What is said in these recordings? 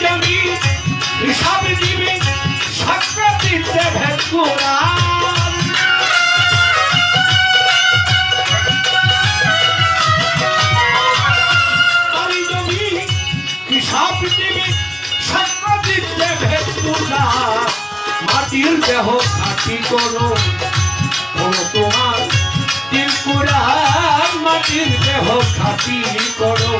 জমি হিসাব দিবে দিবে সাক্ষ্য মাটির দেহ খাটি করো তোমার তিলকুড়ার মাটির দেহ খাটি করো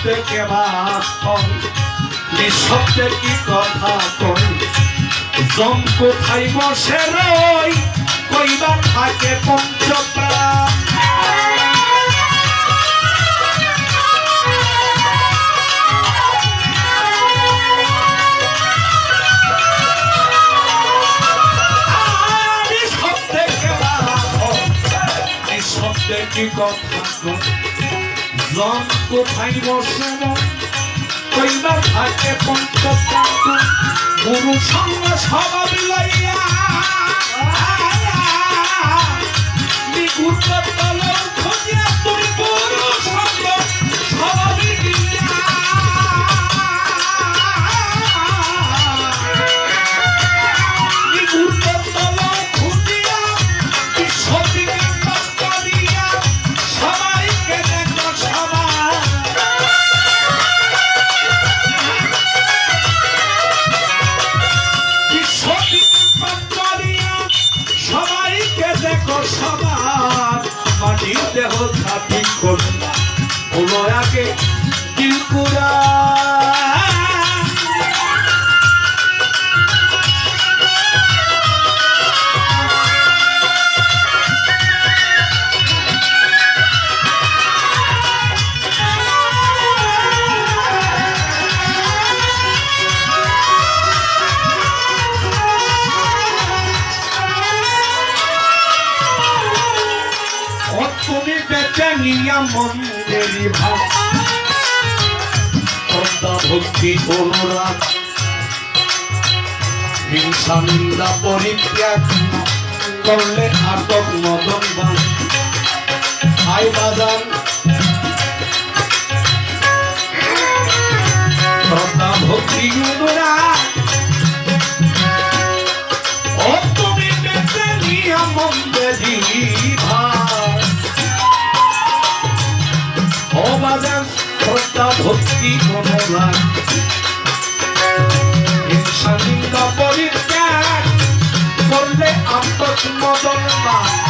শব্দে কেবা নিঃশব্দে কি কথা কই? জম কোথায় বসে রই? কইবা থাকে কেবা কি কথা জম কোথায় বসে রই কইবা থাকে পঞ্চপ্রাণ গুরু সঙ্গ সভা মিলাইয়া নিগুড় তল মন্দিরি ভাব শ্রদ্ধা, ভক্তি, অনুরাগ। হিংসা নিন্দা পরিত্যাগ। করলে আটক মদন বান আই বাজান। শ্রদ্ধা, ভক্তি, অনুরাগ। শ্রদ্ধা ভক্তি কমলা নিন্দা পরিত্যাগ করলে আত্মমদন অনন্তের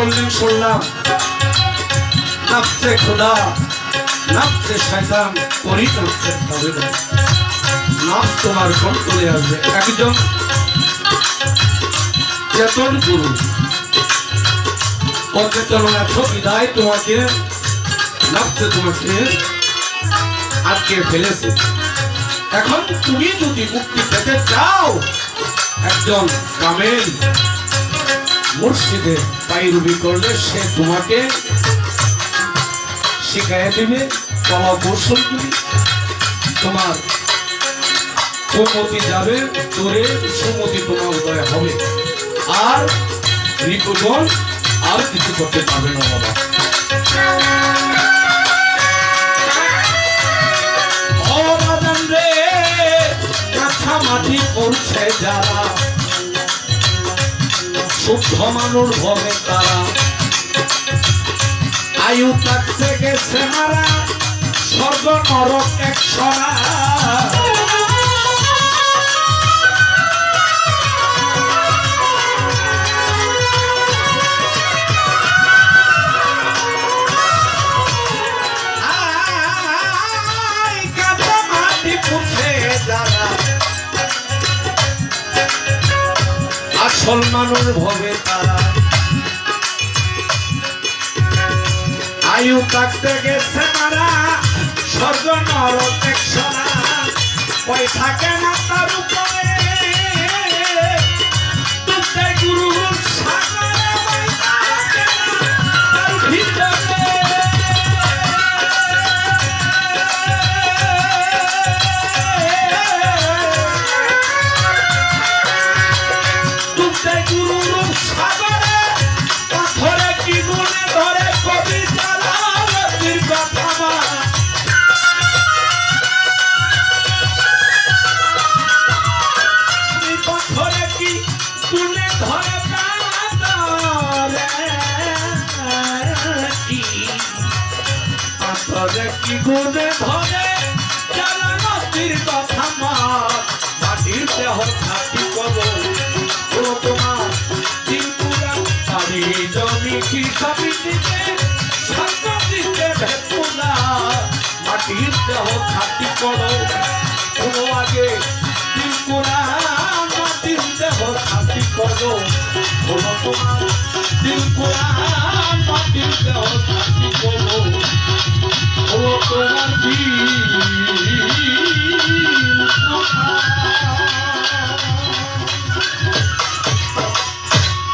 করলেন শুনলাম, নাচছে খোদা, নাচছে শয়তান পরিতন্ত্রের তবে না নাচ তোমার কন্ট্রোলে আসবে? একজন চেতন গুরু পর্যটনা বিদায় তোমাকে নকশে তোমাকে, আটকে ফেলেছে। এখন তুমি যদি মুক্তি পেতে চাও, একজন কামেল মুর্শিদে পাইরুবি করলে সে তোমাকে শিখাইয়া দিবে কলা কৌশলগুলি তোমার সুমতি যাবে, তোরে সুমতি তোমার উদয় হবে। আর রিপুজন আর কিছু করতে পারবে না বাবা। মাটি করছে যারা। শুদ্ধ ভবে তারা। আয়ু থাকছে গেছে মারা স্বর্গ নরক এক সরা। আসল মানুষ ভবে তারা। আয়ু থাকতে গেছে তারা, স্বর্গ নরক না ওই থাকে না তার উপরে কি গুণে ধরে জালালতির কথা মার, মাটির দেহ খাটি করো ও মাটির দেহ খাটি করো কোনো মাটির দেহ খাটি করো কোনো Oh,